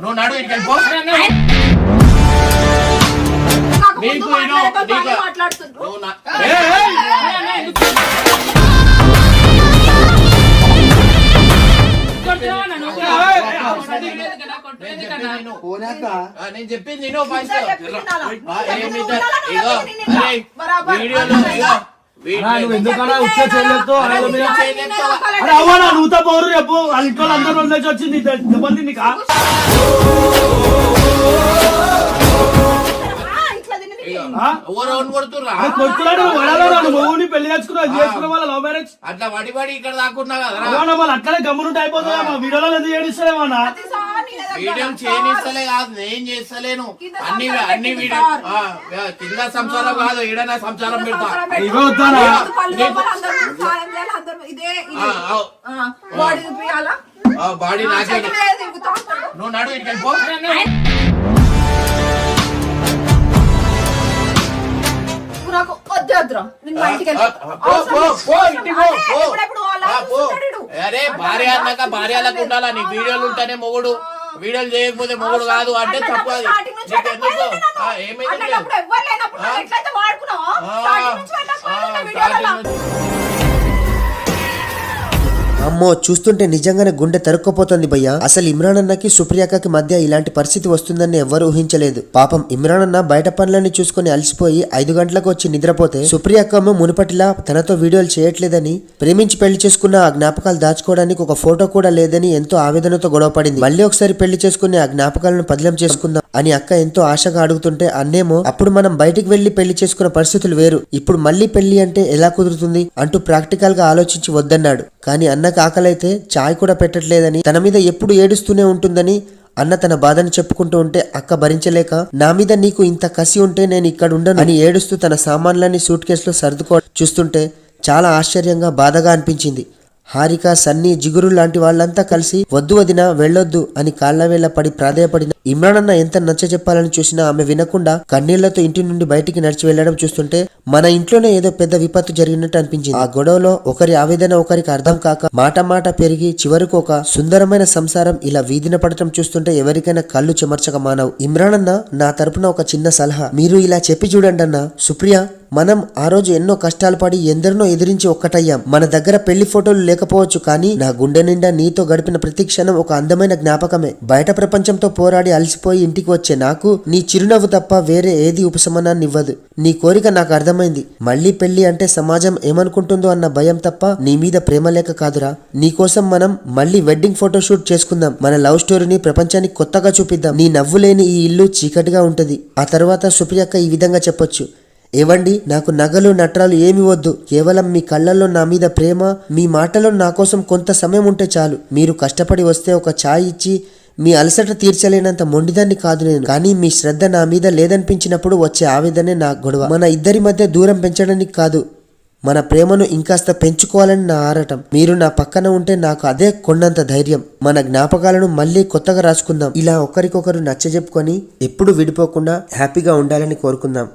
నువ్వు నడు ఇక్కడికి నాకు. నువ్వు నా- నేను చెప్పింది. వీడియోలో అవ్వనా నువ్వుతో పోరు రేపు. వాళ్ళ ఇంట్లో అందరూ వదిలేసి వచ్చింది. దెబ్బలు నీకా? పెళ్ళి చేసుకున్నావు చేసుకున్న వాళ్ళ లవ్ మ్యారేజ్ అట్లా వడి వడి ఇక్కడ దాక్కున్నా వాళ్ళు అక్కడే గమ్మునుంటే అయిపోతుందా మా వీడియోలో ఎందుకు ఏడిస్తారేమన్నా ప్రతిసారి నీ దగ్గర వీడియో చేయనిస్తలే కాదు నేను చేస్తలేను. అన్ని అన్ని వీడియో కింద సంసారం కాదు ఈడన సంసారం పెడతా. బాడీ నాకే. నువ్వు నడు ఇక్కడికి నాకు వద్దురా. నేను మా ఇంటికి. అరే భార్య అన్నాక భార్యలకు ఉండాలా? నీ వీడియోలు ఉంటేనే మొగుడు. వీడియోలు చేయకపోతే మొగుడు కాదు అంటే తప్పు అది. ఏమైంది అమ్మో చూస్తుంటే నిజంగానే గుండె తరుక్కుపోతుంది భయ్యా. అసలు ఇమ్రాన్ అన్నకి సుప్రియాకకి మధ్య ఇలాంటి పరిస్థితి వస్తుందని ఎవ్వరు ఊహించలేదు. పాపం ఇమ్రాన్ అన్న బయట పనులన్నీ చూసుకుని అలసిపోయి ఐదు గంటలకు వచ్చి నిద్రపోతే సుప్రియాకమ్మ మునుపటిలా తనతో వీడియోలు చేయట్లేదని ప్రేమించి పెళ్ళి చేసుకున్న ఆ జ్ఞాపకాలు దాచుకోవడానికి ఒక ఫోటో కూడా లేదని ఎంతో ఆవేదనతో గొడవపడింది మళ్ళీ ఒకసారి పెళ్ళి చేసుకుని ఆ జ్ఞాపకాలను పదిలం చేసుకుందాం అని అక్క ఎంతో ఆశగా అడుగుతుంటే అన్నేమో అప్పుడు మనం బయటికి వెళ్ళి పెళ్ళి చేసుకున్న పరిస్థితులు వేరు. ఇప్పుడు మళ్ళీ పెళ్ళి అంటే ఎలా కుదురుతుంది అంటూ ప్రాక్టికల్గా ఆలోచించి వద్దన్నాడు. కానీ అన్న అన్నకు ఆకలైతే చాయ్ కూడా పెట్టట్లేదని తన మీద ఎప్పుడు ఏడుస్తూనే ఉంటుందని అన్న తన బాధను చెప్పుకుంటూ ఉంటే అక్క భరించలేక నా మీద నీకు ఇంత కసి ఉంటే నేను ఇక్కడ ఉండను అని ఏడుస్తూ తన సామాన్లన్నీ సూట్ కేసులో సర్దుకో చూస్తుంటే చాలా ఆశ్చర్యంగా బాధగా అనిపించింది. హారిక సన్నీ జిగురు లాంటి వాళ్ళంతా కలిసి వద్దు వదిన వెళ్ళొద్దు అని కాళ్ళవేళ్ళ పడి ప్రాధేయపడిన ఇమ్రాన్ అన్న ఎంత నచ్చ చెప్పాలని చూసినా ఆమె వినకుండా కన్నీళ్ళతో ఇంటి నుండి బయటికి నడిచి వెళ్ళడం చూస్తుంటే మన ఇంట్లోనే ఏదో పెద్ద విపత్తు జరిగినట్టు అనిపించింది. ఆ గొడవలో ఒకరి ఆవేదన ఒకరికి అర్థం కాక మాట మాట పెరిగి చివరకు ఒక సుందరమైన సంసారం ఇలా వీధిన పడటం చూస్తుంటే ఎవరికైనా కళ్ళు చెమర్చక మానవు. ఇమ్రాన్ అన్న నా తరపున ఒక చిన్న సలహా. మీరు ఇలా చెప్పి చూడండి అన్న సుప్రియ మనం ఆ రోజు ఎన్నో కష్టాలు పడి ఎందరినో ఎదిరించి ఒక్కటయ్యాం. మన దగ్గర పెళ్ళి ఫోటోలు లేకపోవచ్చు కానీ నా గుండె నిండా నీతో గడిపిన ప్రతి క్షణం ఒక అందమైన జ్ఞాపకమే. బయట ప్రపంచంతో పోరాడి అలసిపోయి ఇంటికి వచ్చే నాకు నీ చిరునవ్వు తప్ప వేరే ఏది ఉపశమనాన్ని ఇవ్వదు నీ కోరిక నాకు అర్థమైంది. మళ్ళీ పెళ్ళి అంటే సమాజం ఏమనుకుంటుందో అన్న భయం తప్ప నీ మీద ప్రేమ లేక కాదురా. నీకోసం మనం మళ్ళీ వెడ్డింగ్ ఫోటో షూట్ చేసుకుందాం. మన లవ్ స్టోరీని ప్రపంచానికి కొత్తగా చూపిద్దాం. నీ నవ్వు లేని ఈ ఇల్లు చీకటిగా ఉంటది. ఆ తర్వాత సుప్రియక్క ఈ విధంగా చెప్పొచ్చు. ఏవండి నాకు నగలు నట్రాలు ఏమి వద్దు. కేవలం మీ కళ్ళల్లో నా మీద ప్రేమ మీ మాటలో నా కోసం కొంత సమయం ఉంటే చాలు. మీరు కష్టపడి వస్తే ఒక ఛాయ్ ఇచ్చి మీ అలసట తీర్చలేనంత మొండిదాన్ని కాదు నేను. కానీ మీ శ్రద్ధ నా మీద లేదనిపించినప్పుడు వచ్చే ఆవేదనే నా గొడవ. మన ఇద్దరి మధ్య దూరం పెంచడానికి కాదు మన ప్రేమను ఇంకాస్త పెంచుకోవాలని నా ఆరాటం. మీరు నా పక్కన ఉంటే నాకు అదే కొండంత ధైర్యం. మన జ్ఞాపకాలను మళ్ళీ కొత్తగా రాసుకుందాం. ఇలా ఒకరికొకరు నచ్చజెప్పుకొని ఎప్పుడు విడిపోకుండా హ్యాపీగా ఉండాలని కోరుకుందాం.